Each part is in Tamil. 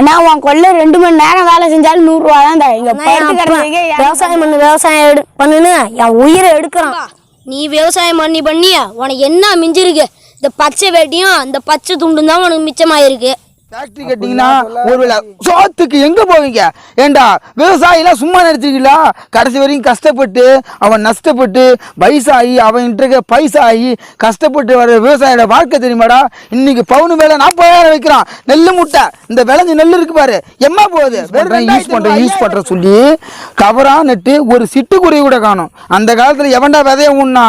அண்ணா உன் கொள்ள ரெண்டு மணி நேரம் வேலை செஞ்சாலும் நூறு ரூபா தான் தரேன். இங்க விவசாயம் பண்ணு விவசாயம் எடு. பண்ணுன்னு என் உயிரை எடுக்கிறான் நீ விவசாயம் பண்ணி பண்ணி உனக்கு என்ன மிஞ்சிருக்கு? இந்த பச்சை வேட்டியும் இந்த பச்சை துண்டும் தான் உனக்கு மிச்சமாயிருக்கு. ஃபேக்டரி கட்டிங்கன்னா ஒருவேளை சோத்துக்கு எங்க போவீங்க? ஏண்டா விவசாயிலாம் சும்மா நிறுத்திங்களா கடைசி வரைக்கும் கஷ்டப்பட்டு அவன் நஷ்டப்பட்டு வயசாகி அவன் இருக்க பைசா ஆகி கஷ்டப்பட்டு வர விவசாயியோட வாழ்க்கை தெரியுமாடா? இன்னைக்கு பவுனு மேல நாற்பதாயிரம் வைக்கிறான். நெல்லு முட்டை. இந்த விளைஞ்ச நெல் இருக்கு பாரு. எம்மா போகுது? யூஸ் பண்ற யூஸ் பண்ற சொல்லி கவரா நட்டு ஒரு சிட்டுக்குருவி கூட காணும். அந்த காலத்துல எவன்டா விதைய உண்ணா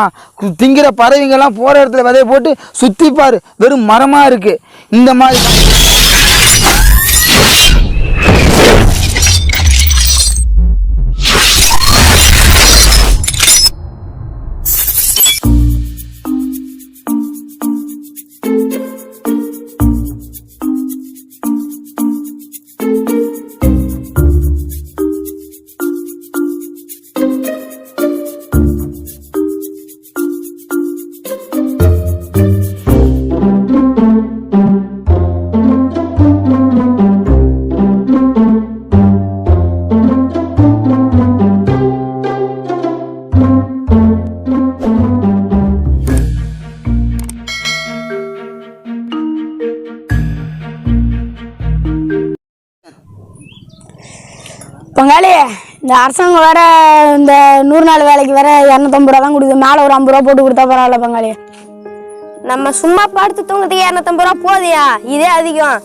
திங்கிற பறவைங்கெல்லாம் போற இடத்துல விதைய போட்டு சுத்தி பாரு. வெறும் மரமா இருக்கு. இந்த மாதிரி Yeah. பங்காளி இந்த அரசாங்கம் வேற இந்த நூறு நாள் வேலைக்கு வேற இரநூத்தம்பது ரூபா தான் கொடுக்குது. மேலே ஒரு ஐம்பது ரூபா போட்டு கொடுத்தா பரவாயில்ல பங்காளி. நம்ம சும்மா படுத்து தூங்குறதுக்கு இரநூத்தம்பது ரூபா போதியா? இதே அதிகம்.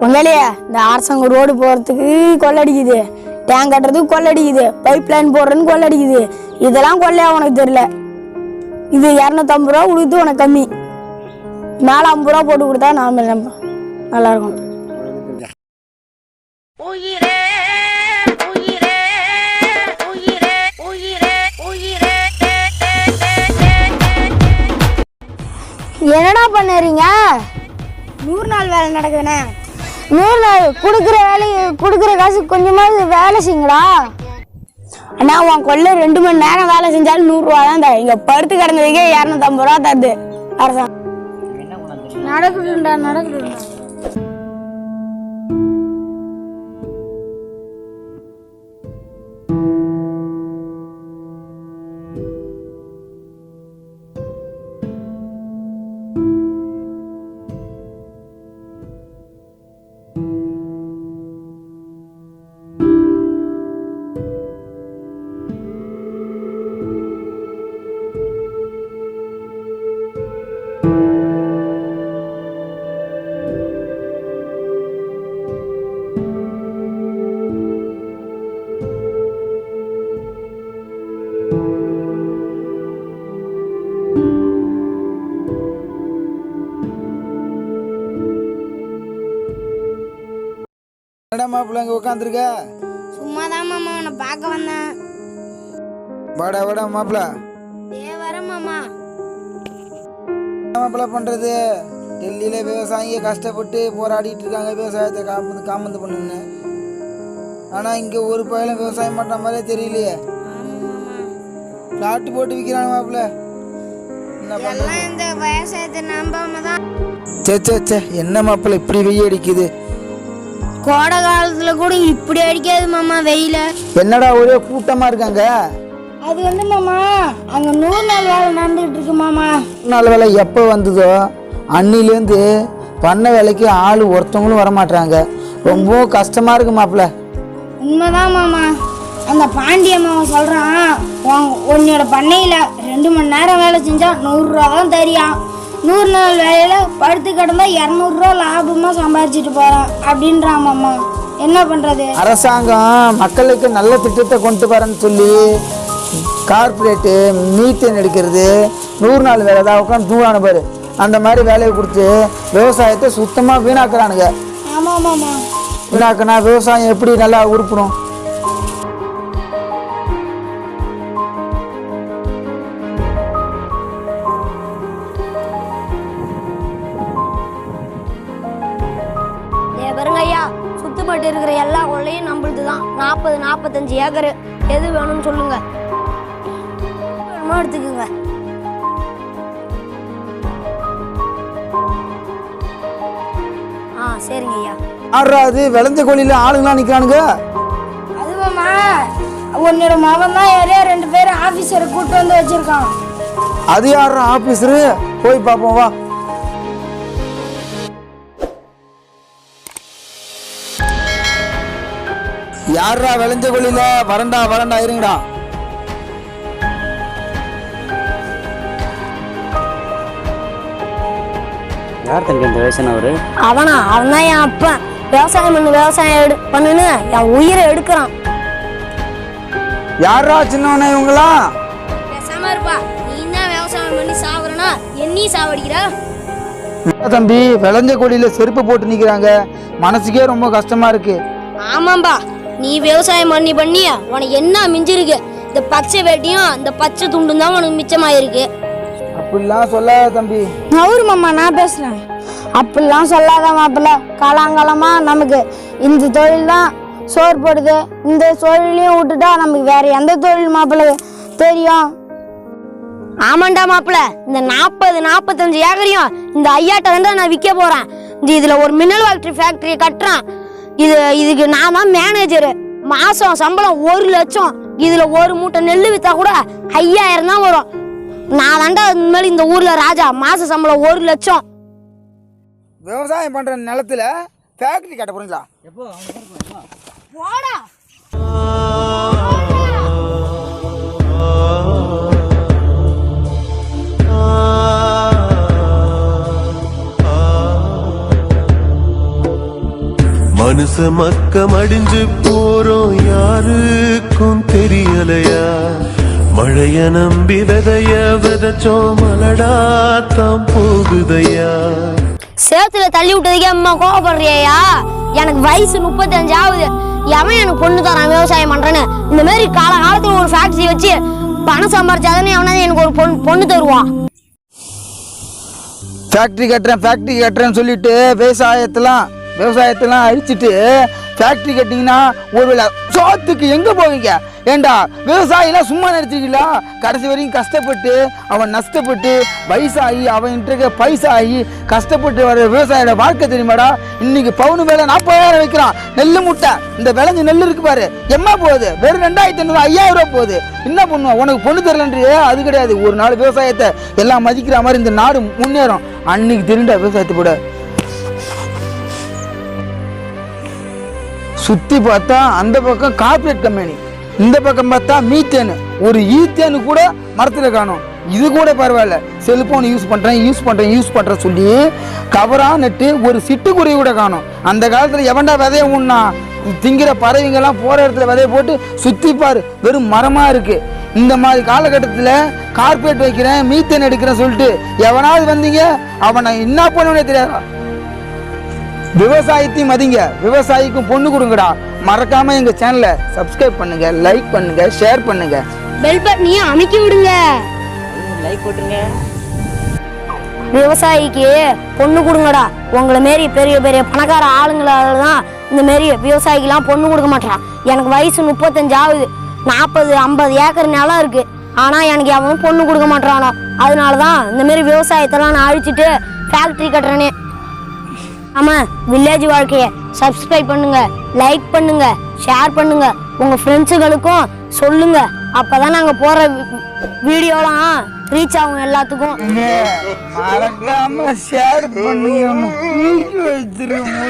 பங்காளி இந்த அரசாங்கம் ரோடு போகிறதுக்கு கொள்ளடிக்குது. டேங்க் கட்டுறதுக்கு கொள்ளடிக்குது. பைப் லைன் போடுறதுன்னு கொள்ளடிக்குது. இதெல்லாம் கொள்ளையா உனக்கு தெரியல. இது இரநூத்தம்பது ரூபா கொடுத்து உனக்கு கம்மி. மேலே ஐம்பது ரூபா போட்டு கொடுத்தா என்னடா பண்ணுறீங்க? நூறு நாள் வேலை நடக்குதுண்ணே. நூறு நாள் கொடுக்குற வேலை கொடுக்குற காசு கொஞ்சமாவது வேலை செய்யுங்களா அண்ணா உன் கொள்ள ரெண்டு மணி நேரம் வேலை செஞ்சாலும் நூறுரூவா தான் தரேன். இங்கே படுத்து கிடந்ததுக்கே இரநூத்தம்பது ரூபா தருது. அரசாங்கம். நடக்குதுண்டா நடக்குதுண்டா என்னடா மாப்பிள்ள இங்க உட்காந்துருக்க சும்மா தான் மாமா உன்னை பார்க்க வந்தேன். வாடா வாடா மாப்பிள்ள. ஏ மாமா என்ன மாப்பிள்ள பண்றது? டெல்லியில விவசாயிங்க கஷ்டப்பட்டு போராடிட்டு இருக்காங்க விவசாயத்தை காமந்து காமந்து பண்ணுன்னு. ஆனா இங்க ஒரு பயிலும் விவசாயம் பண்ற மாதிரியே தெரியலையே. பிளாட்டு போட்டு விற்கிறாங்க மாப்பிள்ள. என்ன தான். சே சே சே என்ன மாப்பிள்ள இப்படி வெய்ய அடிக்குது கோடை காலத்துல கூட இப்படி அடிக்காது மாமா வெயில. என்னடா ஒரே கூட்டமா இருக்காங்க? அது வந்து மாமா அங்க நூறு நாள் வேலை நடந்துட்டு இருக்கு மாமா. நாள் வேலை எப்போ வந்ததோ அன்னிலேருந்து பண்ண வேலைக்கு ஆள் ஒருத்தவங்களும் வரமாட்டாங்க ரொம்ப கஷ்டமா இருக்கு மாப்பிள்ள. உண்மைதான் மாமா. அந்த பாண்டிய மாமா சொல்றான் உன் உன்னோட பண்ணையில ரெண்டு மணி நேரம் வேலை செஞ்சா நூறுரூவா தான் தெரியும் நூறு நாள் வேலையில படுத்து கிடந்தா இரநூறுவா லாபமா சம்பாதிச்சிட்டு போறான் அப்படின்றான் மாமா. என்ன பண்றது? அரசாங்கம் மக்களுக்கு நல்ல திட்டத்தை கொண்டு வரேன்னு சொல்லி கார்ப்பரேட்டு மீத்தேன் எடுக்கிறது. நூறு நாள் வேலை தான் உட்காந்து தூவான பாரு. அந்த மாதிரி வேலையை கொடுத்து விவசாயத்தை சுத்தமாக வீணாக்குறானுங்க. ஆமா மாமா வீணாக்குனா விவசாயம் எப்படி நல்லா உருப்படும்? நாற்பது நாற்பத்தஞ்சு ஏக்கர். எது வேணும்னு சொல்லுங்க. வேணுமோ எடுத்துக்கோங்க. ஆ சரிங்க ஐயா. ஆடுறா அது விளைஞ்ச கோழியில் ஆளுங்களாம் நிற்கிறானுங்க அதுவாம்மா உன்னோட மகன் தான் யாரையா ரெண்டு பேரும் ஆஃபீஸரை கூட்டு வந்து வச்சிருக்கான். அது யாரா ஆபீசரு போய் பார்ப்போம் வா. யாரா விளைஞ்ச கொள்ளில வரண்டா வரண்டா இருங்கடா. யார் தம்பி இந்த வயசானவர் அவனா அவன்? தான் என் அப்பன் விவசாயம் பண்ணு விவசாயம் எடு பண்ணுன்னு என் உயிரை எடுக்கிறான். யாரா சின்னவனே இவங்களா? பேசாம இருப்பா. நீ தான் விவசாயம் பண்ணி சாவுறனா? என்னையும் சாவடிக்கிற? தம்பி? விளைஞ்ச கொடியில செருப்பு போட்டு நிக்கிறாங்க. மனசுக்கே ரொம்ப கஷ்டமா இருக்கு. ஆமாம்பா. நீ விவசாயம் பண்ணி பண்ணி உனக்கு என்ன மிஞ்சிருக்கு? இந்த பச்சை வேட்டியும் இந்த பச்சை துண்டும் தான் உனக்கு மிச்சமாயிருக்கு. அப்படிலாம் சொல்லாத தம்பி. நவுரு மாமா நான் பேசுறேன். அப்படிலாம் சொல்லாத மாப்பிள்ள. காலாங்காலமா நமக்கு இந்த தொழில் தான் சோறு போடுது. இந்த தொழிலையும் விட்டுட்டா நமக்கு வேற எந்த தொழில் மாப்பிள்ள தெரியும்? ஆமாண்டா மாப்பிள இந்த நாற்பது நாற்பத்தஞ்சு ஏக்கரையும் இந்த ஐயாட்ட தான் நான் விற்க போறேன். இந்த இதுல ஒரு மினரல் வாட்டர் ஃபேக்டரி கட்டுறேன். இது இதுக்கு நான் தான் மேனேஜரு மாசம் சம்பளம் ஒரு லட்சம். இதுல ஒரு மூட்டை நெல் வித்தா கூட ஐயாயிரம் தான் வரும். நான் தாண்டா இனிமேல் இந்த ஊர்ல ராஜா. மாச சம்பளம் ஒரு லட்சம். விவசாயம் பண்ற நிலத்துல ஃபேக்டரி கட்ட போறீங்களா போடா. மனுஷ மக்க மடிஞ்சு போறோம் யாருக்கும் தெரியலையா? மழைய நம்பி விதைய விதைச்சோம் மலடா தான் போகுதையா? சேத்துல தள்ளி விட்டதுக்கே அம்மா கோவப்படுறியா எனக்கு வயசு முப்பத்தஞ்சு ஆகுது எவன் எனக்கு பொண்ணு தரான் விவசாயம் பண்றேன்னு? இந்த மாதிரி கால காலத்துல ஒரு ஃபேக்டரி வச்சு பணம் சம்பாரிச்சாதானே எவனாவது எனக்கு ஒரு பொண்ணு பொண்ணு தருவான். ஃபேக்டரி கட்டுறேன் ஃபேக்டரி கட்டுறேன்னு சொல்லிட்டு விவசாயத்தெல்லாம் விவசாயத்தெல்லாம் அழிச்சிட்டு ஃபேக்ட்ரி கட்டிங்கன்னா ஒருவேளை சோத்துக்கு எங்கே போவீங்க? ஏண்டா விவசாயிலாம் சும்மா நினைச்சிருக்கீங்களா? கடைசி வரையும் கஷ்டப்பட்டு அவன் நஷ்டப்பட்டு வயசாகி அவன் இருக்க பைசாகி கஷ்டப்பட்டு வர விவசாயியோட வாழ்க்கை தெரியுமாடா? இன்னைக்கு பவுனு மேலே நாற்பதாயிரம் வைக்கிறான். நெல் முட்டை. இந்த விளைஞ்ச நெல் இருக்கு பாரு. எம்மா போகுது? வெறும் ரெண்டாயிரத்தி ஐநூறு ஐயாயிரம் ரூபா போகுது. என்ன பண்ணுவோம் உனக்கு பொண்ணு தெரிலன்றியே அது கிடையாது. ஒரு நாள் விவசாயத்தை எல்லாம் மதிக்கிற மாதிரி இந்த நாடு முன்னேறும். அன்னைக்கு திருண்டா விவசாயத்தை கூட சுத்தி பார்த்தா அந்த பக்கம் கார்பரேட் கம்பெனி இந்த பக்கம் பார்த்தா மீத்தேன். ஒரு ஈத்தேனு கூட மரத்தில் காணும். இது கூட பரவாயில்ல. செல்போன் யூஸ் பண்ணுறேன் யூஸ் பண்ணுறேன் யூஸ் பண்ணுறேன் சொல்லி கவரா நட்டு ஒரு சிட்டுக்குருவி கூட காணும். அந்த காலத்தில் எவன்டா விதைய உண்ணா திங்கிற பறவைங்கெல்லாம் போகிற இடத்துல விதைய போட்டு சுற்றிப்பார் பாரு வெறும் மரமாக இருக்குது இந்த மாதிரி காலகட்டத்தில் கார்பரேட் வைக்கிறேன் மீத்தேன் எடுக்கிறேன் சொல்லிட்டு எவனாவது வந்தீங்க? அவனை என்ன பண்ணுவனே தெரியாதா? விவசாயத்தையும் மதிங்க. விவசாயிக்கும் பொண்ணு கொடுங்கடா. மறக்காம எங்க சேனலை சப்ஸ்கிரைப் பண்ணுங்க லைக் பண்ணுங்க ஷேர் பண்ணுங்க. பெல் பட்டனையும் அமைக்கி விடுங்க. லைக் போட்டுருங்க. விவசாயிக்கு பொண்ணு கொடுங்கடா. உங்களை மாரி பெரிய பெரிய பணக்கார ஆளுங்களால தான் இந்த மாரி விவசாயிக்கெல்லாம் பொண்ணு கொடுக்க மாட்டான் எனக்கு வயசு முப்பத்தஞ்சு ஆகுது நாற்பது ஐம்பது ஏக்கர் நிலம் இருக்கு. ஆனா எனக்கு அவனும் பொண்ணு கொடுக்க மாட்டானோ அதனால தான் இந்த மாரி விவசாயத்தெல்லாம் நான் அழிச்சிட்டு ஃபேக்டரி கட்டுறேனே. ஆமாம் வில்லேஜ் வாழ்க்கையை சப்ஸ்கிரைப் பண்ணுங்க லைக் பண்ணுங்க ஷேர் பண்ணுங்க. உங்க ஃப்ரெண்ட்ஸுகளுக்கும் சொல்லுங்க. அப்பதான் நாங்க போற வீடியோலாம் ரீச் ஆகும் எல்லாத்துக்கும். மறக்காம ஷேர் பண்ணி வச்சிருக்க